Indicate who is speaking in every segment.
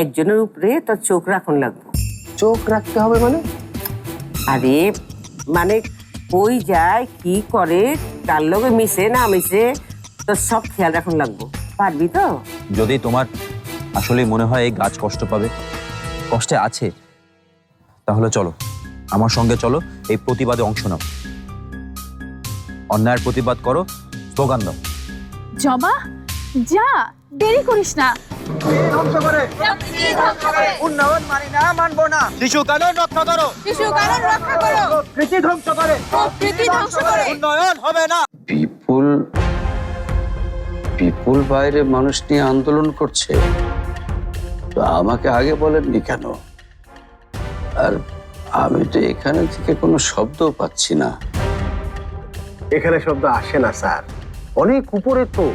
Speaker 1: একজনের উপরে তোর চোখ রাখুন লাগবো।
Speaker 2: চোখ রাখতে হবে মানে?
Speaker 1: আরে মানে কই যায় কি করে তার লগে মিশে না মিশে তোর সব খেয়াল রাখুন লাগবো। পারবি তো?
Speaker 3: যদি তোমার আসলে মনে হয় এই গাছ কষ্ট পাবে কষ্টে আছে তাহলে চলো আমার সঙ্গে চলো এই প্রতিবাদে অংশ নাও। অন্যায়ের প্রতিবাদ করো স্লোগান দাও।
Speaker 4: জমা? যা দেরি করিস না।
Speaker 5: উন্নয়ন মানি না মানবো না।
Speaker 3: শিশু কানন রক্ষা করো।
Speaker 4: শিশু কারণ রক্ষা করো।
Speaker 5: প্রীতি ধ্বংস করে।
Speaker 4: প্রকৃতি ধ্বংস করে।
Speaker 3: উন্নয়ন হবে না।
Speaker 6: বিপুল বিপুল বাইরে মানুষ নিয়ে আন্দোলন করছে। তো আমাকে আগে বলেননি কেন? আর আমি তো এখানে থেকে কোনো শব্দও পাচ্ছি না।
Speaker 2: এখানে শব্দ আসে না স্যার। অনেক উপরে তো।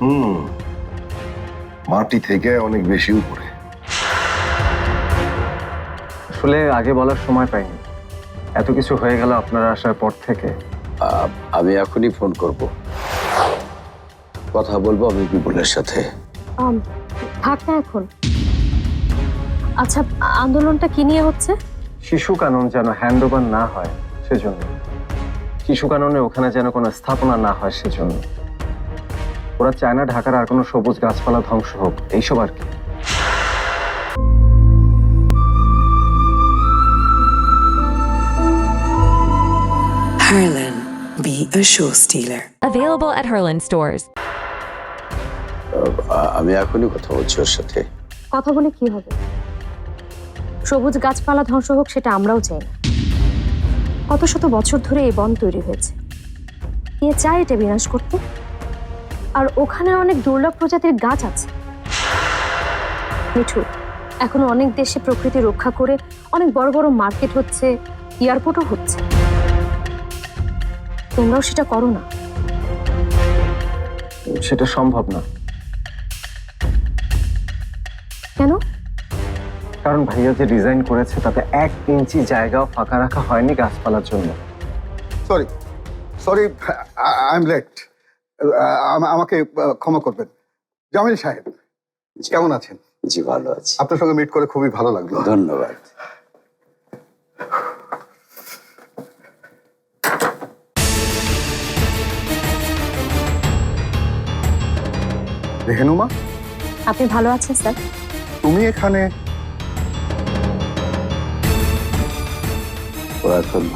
Speaker 7: হুম। মাটি থেকে অনেক বেশি উপরে।
Speaker 8: আসলে আগে বলার সময় পাইনি। এত কিছু হয়ে গেল আপনার আসার পর থেকে।
Speaker 6: আমি এখনই ফোন করব। কথা বলব আমি বিপুলের সাথে।
Speaker 9: থাক না এখন। আচ্ছা আন্দোলনটা কি নিয়ে হচ্ছে?
Speaker 8: শিশু কানন যেন হ্যান্ড ওভার না হয় সেজন্য। শিশু কাননে ওখানে যেন কোনো স্থাপনা না হয় সেজন্য। ওরা চায় না ঢাকার আর কোনো সবুজ গাছপালা ধ্বংস হোক। এইসব আর কি?
Speaker 10: Harlan, be a show stealer.
Speaker 11: Available at Herland stores.
Speaker 6: আমি এখনই কথা বলছি ওর সাথে।
Speaker 9: কথা বলে কি হবে? সবুজ গাছপালা ধ্বংস হোক সেটা আমরাও চাই না। কত শত বছর ধরে এই বন তৈরি হয়েছে। কে চায় এটা বিনাশ করতে? আর ওখানে অনেক দুর্লভ প্রজাতির গাছ আছে। মিঠু এখন অনেক দেশে প্রকৃতি রক্ষা করে অনেক বড় বড় মার্কেট হচ্ছে এয়ারপোর্টও হচ্ছে। তোমরাও সেটা করো না।
Speaker 8: সেটা সম্ভব না।
Speaker 9: কেন?
Speaker 8: কারণ ভাইয়া যে ডিজাইন করেছে তাতে এক ইঞ্চি জায়গাও ফাঁকা রাখা হয়নি গাছপালার জন্য।
Speaker 7: Sorry sorry I am late আমাকে ক্ষমা করবেন। জামিল সাহেব কেমন আছেন?
Speaker 6: জি ভালো আছি।
Speaker 7: আপনার সঙ্গে মিট করে খুবই ভালো লাগল।
Speaker 6: ধন্যবাদ।
Speaker 7: রেহেনুমা
Speaker 9: আপনি ভালো আছেন স্যার?
Speaker 7: তুমি এখানে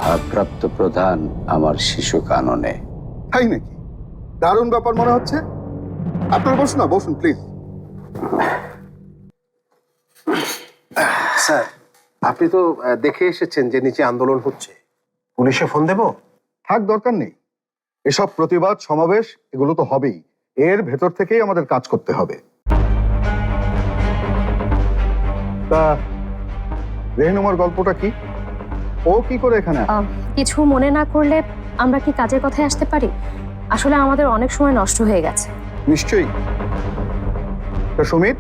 Speaker 6: ভারপ্রাপ্ত প্রধান আমার শিশু কাননে।
Speaker 7: তাই নাকি? দারুণ ব্যাপার মনে হচ্ছে। আপনারা বসুন না বসুন প্লিজ
Speaker 2: স্যার আপনি তো দেখে এসেছেন যে নিচে আন্দোলন হচ্ছে। পুলিশে ফোন দেবো?
Speaker 7: থাক দরকার নেই। এসব প্রতিবাদ সমাবেশ এগুলো তো হবেই। এর ভেতর থেকেই আমাদের কাজ করতে হবে। তা রেহনুমার গল্পটা কি? ও কি করে এখানে
Speaker 9: আহ, কিছু মনে না করলে আমরা কি কাজের কথায় আসতে পারি? আসলে আমাদের অনেক সময় নষ্ট হয়ে গেছে।
Speaker 7: নিশ্চয়ই। তা সুমিত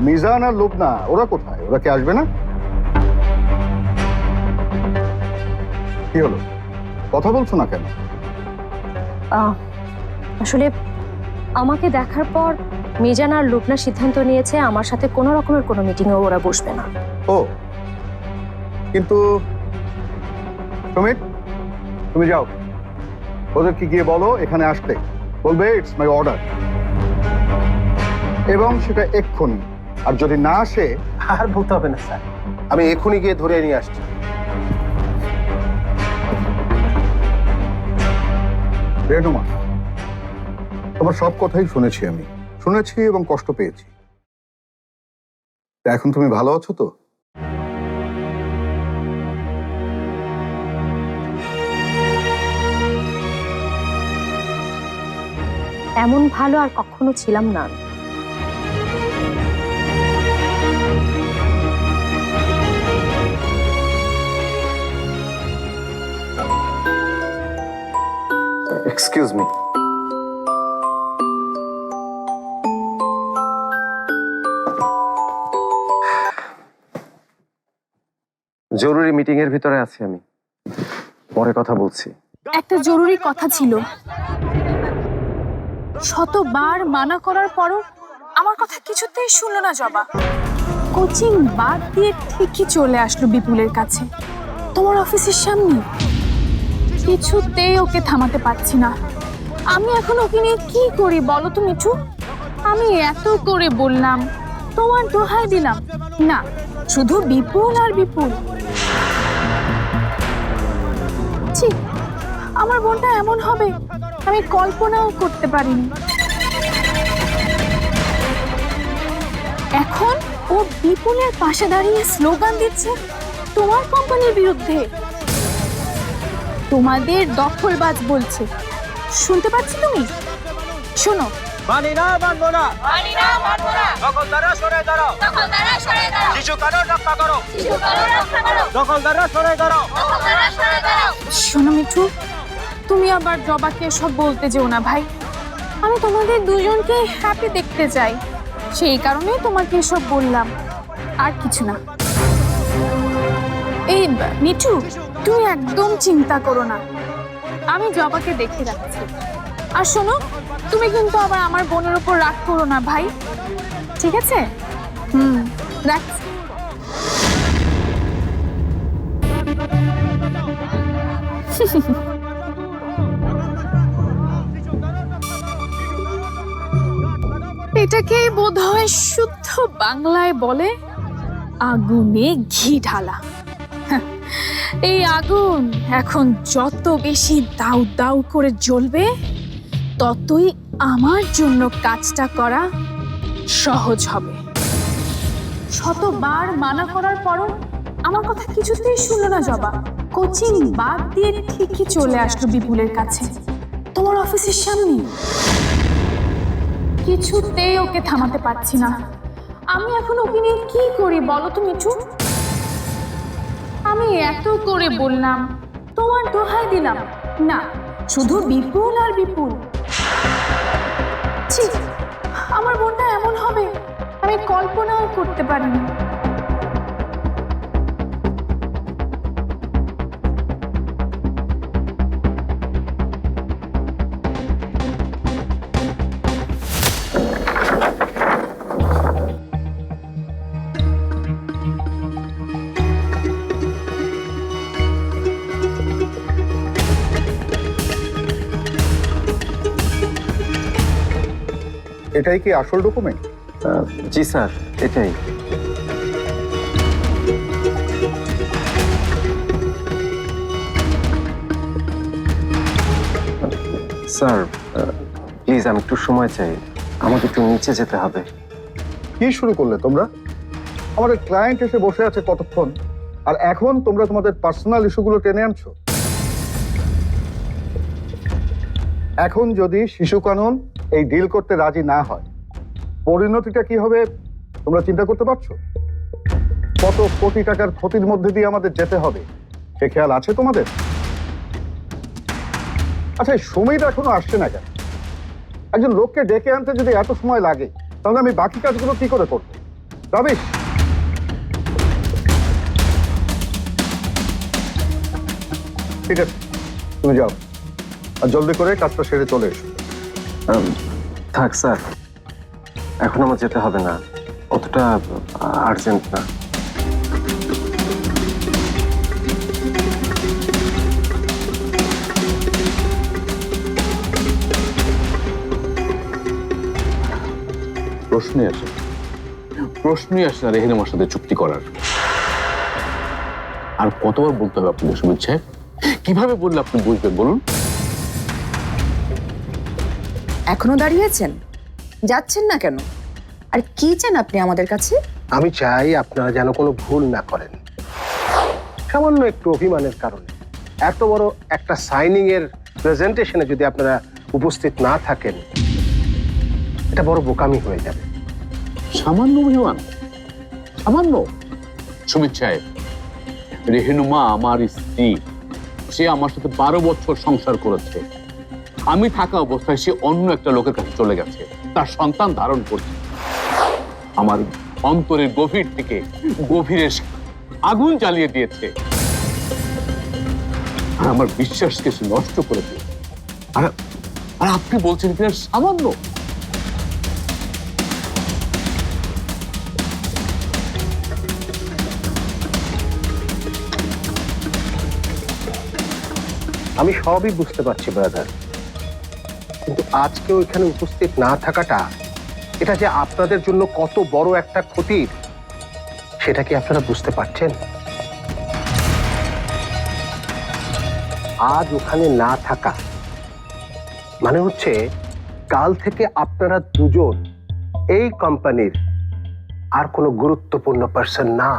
Speaker 7: মিজান আর লোকনা ওরা কোথায়? ওরা কি আসবে না? কি হলো? কথা বলছো না কেন?
Speaker 9: আহ, আসলে আমাকে দেখার পর মিজান আর লুবনা সিদ্ধান্ত নিয়েছে আমার সাথে কোনো রকমের কোনো মিটিংয়ে ওরা বসবে না।
Speaker 7: ও কিন্তু সুমিত তুমি যাও। ওদেরকে গিয়ে বলো এখানে আসতে। বলবে ইটস মাই অর্ডার এবং সেটা এক্ষুনি। আর যদি না আসে
Speaker 2: আর বলতে হবে না স্যার। আমি এখনই গিয়ে ধরে নিয়ে আসছি।
Speaker 7: রেনুমা তোমার সব কথাই শুনেছি আমি। শুনেছি এবং কষ্ট পেয়েছি। এখন তুমি ভালো আছো তো?
Speaker 9: এমন ভালো আর কখনো ছিলাম না।
Speaker 8: এক্সকিউজ মি জরুরি মিটিং এর ভিতরে আছি আমি। পরে কথা বলছি।
Speaker 4: একটা জরুরি কথা ছিল। শতবার মানা করার পরও আমার কথা কিছুতেই শুনলো না জবা। কোচিং বাদ দিয়ে ঠিকই চলে আসলো বিপুলের কাছে। তোমার অফিসের সামনে। কিছুতেই ওকে থামাতে পারছি না। আমি এখন ওকে নিয়ে কি করি বলো তো মিঠু? আমি এত করে বললাম, তোমার দোহাই দিলাম। না, শুধু বিপুল আর বিপুল। আমার বোনটা এমন হবে আমি কল্পনাও করতে পারিনি। এখন ও বিপুলের পাশে দাঁড়িয়ে স্লোগান দিচ্ছে তোমার কোম্পানির বিরুদ্ধে। তোমাদের দখলবাজ বলছে। শুনতে পাচ্ছ তুমি? শোনো।
Speaker 5: মানি না মানবো না। মানি না মানবো না। দখলদাররা সরে দাঁড়াও। দখলদাররা সরে দাঁড়াও। শিশু কারণ রক্ষা করো। শিশু কারণ রক্ষা করো। দখলদাররা সরে দাঁড়াও। দখলদাররা সরে দাঁড়াও।
Speaker 4: শোনো মিঠু তুমি আবার জবাকে সব বলতে যেও না, ভাই। আমি তোমাদের দুজনকে হ্যাপি দেখতে চাই। সেই কারণেই তোমাকে এসব বললাম। আর কিছু না। এই, মিঠু, তুমি একদম চিন্তা করো না। আমি জবাকে দেখে রাখছি আর শোনো, তুমি কিন্তু আবার আমার বোনের উপর রাগ করো না, ভাই। ঠিক আছে? হুম রাখছি এটাকেই বোধ হয় শুদ্ধ বাংলায় বলে আগুনে ঘি ঢালা। হ্যাঁ, এই আগুন এখন যত বেশি দাউ দাউ করে জ্বলবে ততই আমার জন্য কাজটা করা সহজ হবে। শতবার মানা করার পরও আমার কথা কিছুতেই শুনলো না জবা। কোচিং বাদ দিয়ে ঠিকই চলে আসলো বিপুলের কাছে। তোমার অফিসের সামনে? কিছুতেই ওকে থামাতে পারছি না। আমি এখন ওকে নিয়ে কি করি বলো তো মিঠু? আমি এত করে বললাম, তোমার দোহাই দিলাম। না, শুধু বিপুল আর বিপুল। আমার বোনটা এমন হবে, আমি কল্পনাও করতে পারিনি।
Speaker 7: এটাই কি আসল ডকুমেন্ট
Speaker 8: জি স্যার এটাই। স্যার প্লিজ আমি একটু সময় চাই। আমাকে একটু নিচে যেতে হবে।
Speaker 7: কি শুরু করলে তোমরা? আমাদের ক্লায়েন্ট এসে বসে আছে কতক্ষণ? আর এখন তোমরা তোমাদের পার্সোনাল ইস্যুগুলো টেনে আনছো? এখন যদি শিশু কানুন এই ডিল করতে রাজি না হয়, পরিণতিটা কি হবে তোমরা চিন্তা করতে পারছ? কত কোটি টাকার ক্ষতির মধ্যে দিয়ে আমাদের যেতে হবে, সে খেয়াল আছে তোমাদের? আচ্ছা এই সময়টা এখনও আসছে না কেন? একজন লোককে ডেকে আনতে যদি এত সময় লাগে, তাহলে আমি বাকি কাজগুলো কি করে করব? রবিশ ঠিক আছে, তুমি যাও। আর জলদি করে কাজটা সেরে চলে এসো।
Speaker 8: থাক, স্যার। এখন আমার যেতে হবে না। অতটা আর্জেন্ট না।
Speaker 12: প্রশ্নই আসে। প্রশ্নই আসে না রেহেন আমার সাথে চুক্তি করার। আর কতবার বলতে হবে সুমিত সাহেব কীভাবে বললে আপনি বুঝবেন, বলুন?
Speaker 10: এখনও দাঁড়িয়েছেন? যাচ্ছেন না কেন? আর কি চান আপনি আমাদের কাছে?
Speaker 2: আমি চাই আপনারা যেন কোনো ভুল না করেন। সামান্য একটু অভিমানের কারণে। এত বড় একটা সাইনিং এর প্রেজেন্টেশনে যদি আপনারা উপস্থিত না থাকেন এটা বড় বোকামি হয়ে যাবে।
Speaker 12: সামান্য অভিমান? সামান্য? সুমিত সাহেব রেহেনুমা আমার স্ত্রী সে আমার সাথে বারো বছর সংসার করেছে। আমি থাকা অবস্থায় সে অন্য একটা লোকের কাছে চলে গেছে। তার সন্তান ধারণ করছে। আমার অন্তরের গভীর থেকে গভীরে আগুন জ্বালিয়ে দিয়েছে। আর আমার বিশ্বাসকে সে নষ্ট করে দিয়েছে। আর আর আপনি বলছেন কিনা সামান্য?
Speaker 2: আমি সবই বুঝতে পারছি ব্রাদার কিন্তু আজকে ওইখানে উপস্থিত না থাকাটা, এটা যে আপনাদের জন্য কত বড় একটা ক্ষতির, সেটা কি আপনারা বুঝতে পারছেন? আজ ওখানে না থাকা মানে হচ্ছে কাল থেকে আপনারা দুজন এই কোম্পানির আর কোনো গুরুত্বপূর্ণ পার্সন না।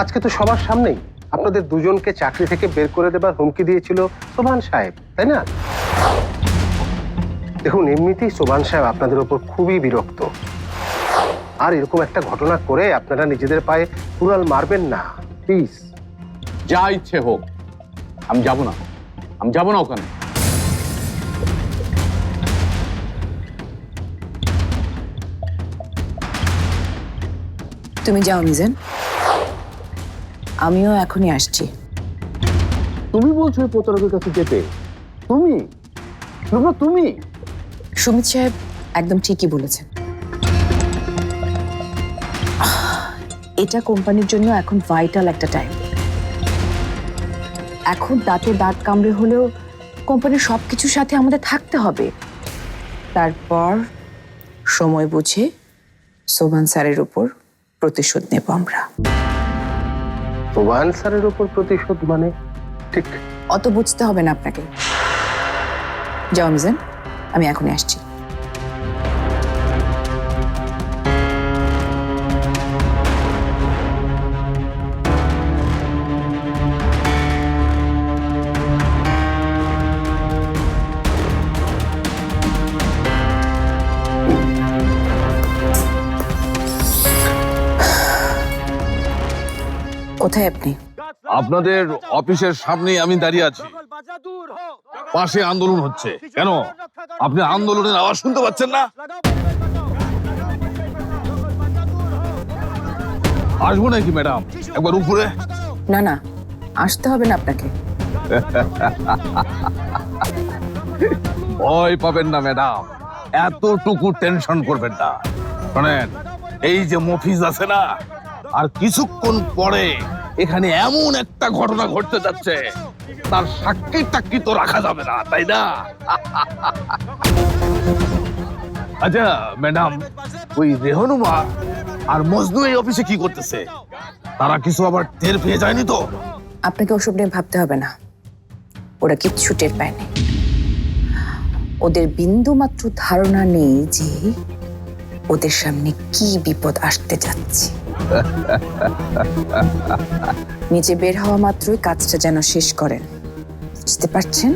Speaker 2: আজকে তো সবার সামনেই। আপনাদের দুজনকে চাকরি থেকে বের করে দেবার হুমকি দিয়েছিল সোভান সাহেব তাই না? দেখুন এমনিতেই সোভান সাহেব আপনাদের ওপর খুবই বিরক্ত। আর এরকম একটা ঘটনা করে আপনারা নিজেদের পায়ে কুড়াল মারবেন না প্লিজ।
Speaker 12: যা ইচ্ছে হোক আমি যাব না। আমি যাব না ওখানে।
Speaker 10: তুমি যাও মিজান। আমিও এখনই আসছি।
Speaker 12: তুমি বলছো ওই প্রতারকের কাছে যেতে। তুমি? শুভ্রা তুমি?
Speaker 10: সুমিত সাহেব একদম ঠিকই বলেছেন। এটা কোম্পানির জন্য এখন ভাইটাল একটা টাইম এখন দাঁতে দাঁত কামড়ে হলেও কোম্পানির সব কিছুর সাথে আমাদের থাকতে হবে। তারপর সময় বুঝে সোভান স্যারের উপর প্রতিশোধ নেব আমরা।
Speaker 2: সোভান স্যারের উপর প্রতিশোধ মানে ঠিক।
Speaker 10: অত বুঝতে হবে না আপনাকে। যাও, মিজান, আমি এখনই আসছি। কোথায় আপনি?
Speaker 13: আপনাদের অফিসের সামনেই আমি দাঁড়িয়ে আছি। পাশে আন্দোলন হচ্ছে। কেন? আপনি আন্দোলনের আওয়াজ শুনতে পাচ্ছেন না? আসব নাকি ম্যাডাম? একবার উপরে।
Speaker 10: না না আসতে হবে না আপনাকে।
Speaker 13: ভয় পাবেন না ম্যাডাম। এতটুকু টেনশন করবেন না। শোনেন এই যে মফিজ আছে না আর কিছুক্ষণ পরে এখানে এমন একটা ঘটনা ঘটতে যাচ্ছে। তার সাক্ষী টাক্ষী তো রাখা যাবে না, তাই না? আচ্ছা ম্যাডাম, ওই রেহনুমা আর মজনু এই অফিসে কি করতেছে? তারা কিছু আবার টের পেয়ে যায়নি তো?
Speaker 10: আপনাকে ওসব নিয়ে ভাবতে হবে না। ওরা কিচ্ছু টের পায়নি। ওদের বিন্দু মাত্র ধারণা নেই যে ওদের সামনে কি বিপদ আসতে যাচ্ছে। নিচে বের হওয়া মাত্রই কাজটা যেন শেষ করেন। বুঝতে পারছেন?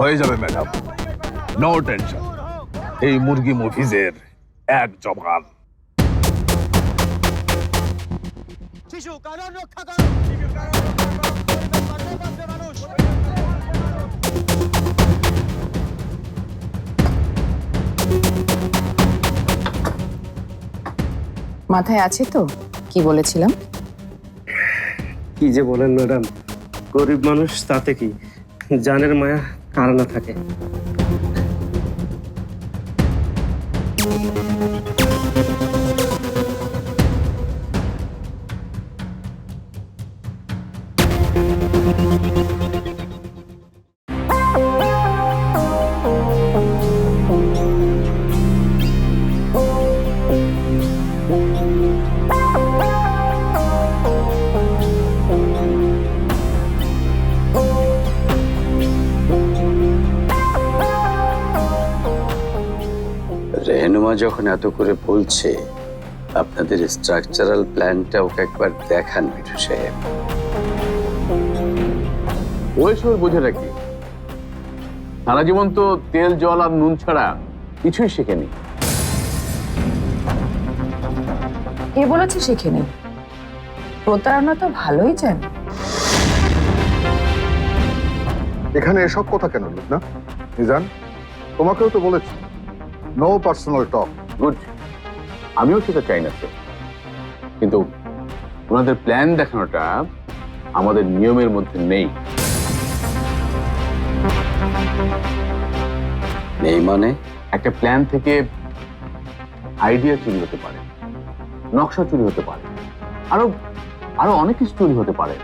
Speaker 13: হয়ে যাবে ম্যাডাম। নো টেনশন এই মুরগি মফিজের এক জবান।
Speaker 5: শিশু কারণ রক্ষা করো।
Speaker 10: মাথায় আছে তো? কি বলেছিলাম?
Speaker 14: কি যে বলেন ম্যাডাম, গরিব মানুষ তাতে কি? জানের মায়া কার না থাকে?
Speaker 6: যখন এত করে বলছে আপনাদের স্ট্রাকচারাল প্ল্যানটা ওকে একবার দেখান মিঠু সাহেব।
Speaker 12: ওই সময় বোঝে রাখি সারা জীবন তো তেল জল আর নুন ছাড়া কিছুই শেখেনি।
Speaker 10: কে বলেছে শেখেনি? প্রতারণা তো ভালোই জান।
Speaker 7: এখানে এসব কথা কেন না নিজান তোমাকেও তো বলেছি। নো পার্সোনাল টক
Speaker 12: গুড আমিও সেটা চাই না স্যার। কিন্তু ওনাদের প্ল্যান দেখানোটা আমাদের নিয়মের মধ্যে নেই।
Speaker 6: নেই মানে?
Speaker 12: একটা প্ল্যান থেকে আইডিয়া চুরি হতে পারে নকশা চুরি হতে পারে আরও আরও অনেক স্টোরি হতে পারে।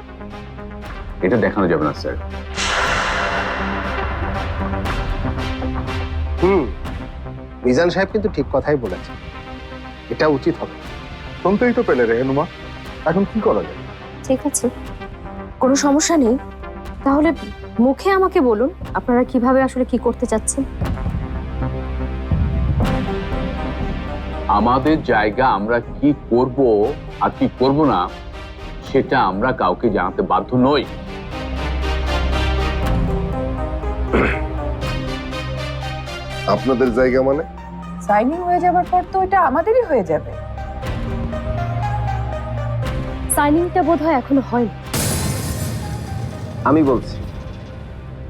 Speaker 12: এটা দেখানো যাবে না স্যার।
Speaker 2: মিজান সাহেব কিন্তু ঠিক কথাই বলেছেন। এটা উচিত হবে।
Speaker 7: শুনতেই তো পেলে রেহেনুমা এখন কি করা যায়?
Speaker 9: ঠিক আছে। কোনো সমস্যা নেই। তাহলে মুখে আমাকে বলুন আপনারা কীভাবে আসলে কি করতে চাচ্ছেন?
Speaker 12: আমাদের জায়গা আমরা কি করব আর কি করব না সেটা আমরা কাউকে জানাতে বাধ্য নই।
Speaker 15: আপনাদের জায়গা মানে?
Speaker 10: সাইনিং হয়ে যাবার পর তো এটা আমাদেরই হয়ে যাবে।
Speaker 9: সাইনিংটা বোধ হয় এখনও হয়নি।
Speaker 8: আমি বলছি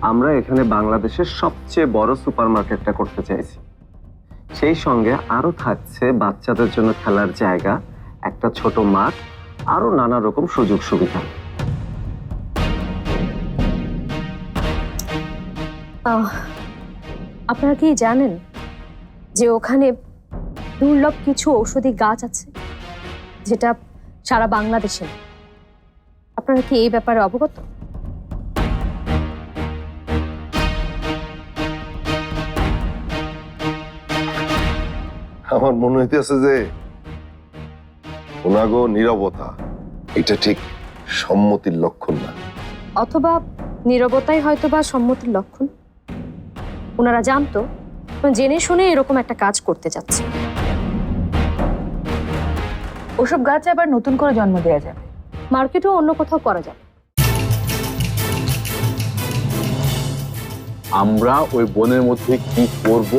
Speaker 8: আমরা এখানে বাংলাদেশের সবচেয়ে বড় সুপারমার্কেটটা করতে চাইছি। সেই সঙ্গে আরও থাকছে বাচ্চাদের জন্য খেলার জায়গা একটা ছোট মাঠ আরও নানা রকম সুযোগ সুবিধা।
Speaker 9: আহ, আপনারা কি জানেন যে ওখানে দুর্লভ কিছু ঔষধি গাছ আছে? যেটা সারা বাংলাদেশে? আপনারা কি এই ব্যাপারে অবগত?
Speaker 15: আমার মনে হইতেছে যে ওনাগো নীরবতা এটা ঠিক সম্মতির লক্ষণ না।
Speaker 9: অথবা নীরবতাই হয়তো বা সম্মতির লক্ষণ। ওনারা জানতো জেনে শুনে এরকম একটা কাজ করতে যাচ্ছে
Speaker 10: ওসব গাছ আবার নতুন করে জন্ম দেওয়া যাবে।
Speaker 9: মার্কেটও অন্য কোথাও করা যাবে।
Speaker 12: আমরা ওই বনের মধ্যে কি করব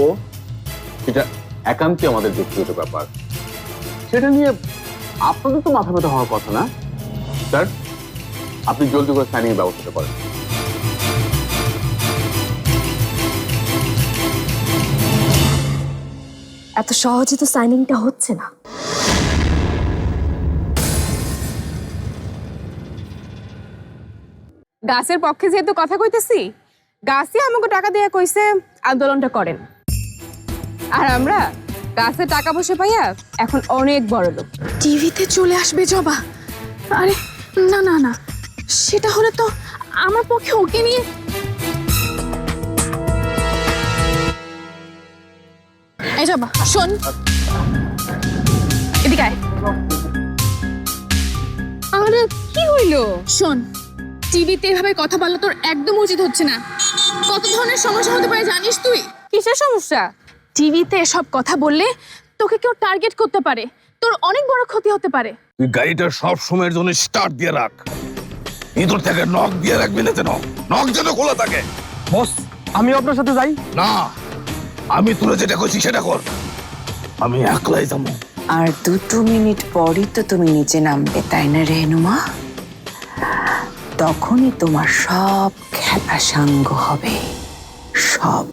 Speaker 12: সেটা একান্তই আমাদের ব্যক্তিগত ব্যাপার। সেটা নিয়ে আপনাদের তো মাথা ব্যথা হওয়ার কথা না? স্যার আপনি জলদি করে সাইনিং ব্যবস্থাটা করেন।
Speaker 9: এত সহজে তো সাইনিংটা হচ্ছে না।
Speaker 16: গাছের পক্ষে যেহেতু কথা কইতেছি গাছই আমাকে টাকা দিয়ে কইছে আন্দোলনটা করেন। আর আমরা গাছের টাকা পয়সা পাইয়া এখন অনেক বড় লোক।
Speaker 4: টিভিতে চলে আসবে জবা। আরে না না না সেটা হলে তো আমার পক্ষে ওকে নিয়ে এই জবা শোন। এদিকে আয়। আরে কি হইল? শোন টিভিতে এভাবে কথা বলা তোর একদম উচিত হচ্ছে না। কত ধরনের সমস্যা হতে পারে জানিস তুই?
Speaker 16: কিসের সমস্যা?
Speaker 4: টিভিতে এসব কথা বললে তোকে কেউ টার্গেট করতে পারে। তোর অনেক বড় ক্ষতি হতে পারে।
Speaker 13: তুই গাড়িটা সব সময়ের জন্য স্টার্ট দিয়ে রাখ। ভিতর থেকে নখ দিয়ে রাখবি না যেন। নখ যেন খোলা থাকে।
Speaker 14: বস আমিও আপনার সাথে যাই।
Speaker 13: না। আমি তোরা যেটা করছি সেটা কর। আমি একলাই যাব।
Speaker 10: আর দুটো মিনিট পরই তো তুমি নিচে নামবে, তাই না রেনুমা তখনই তোমার সব খেলা সাঙ্গ হবে। সব।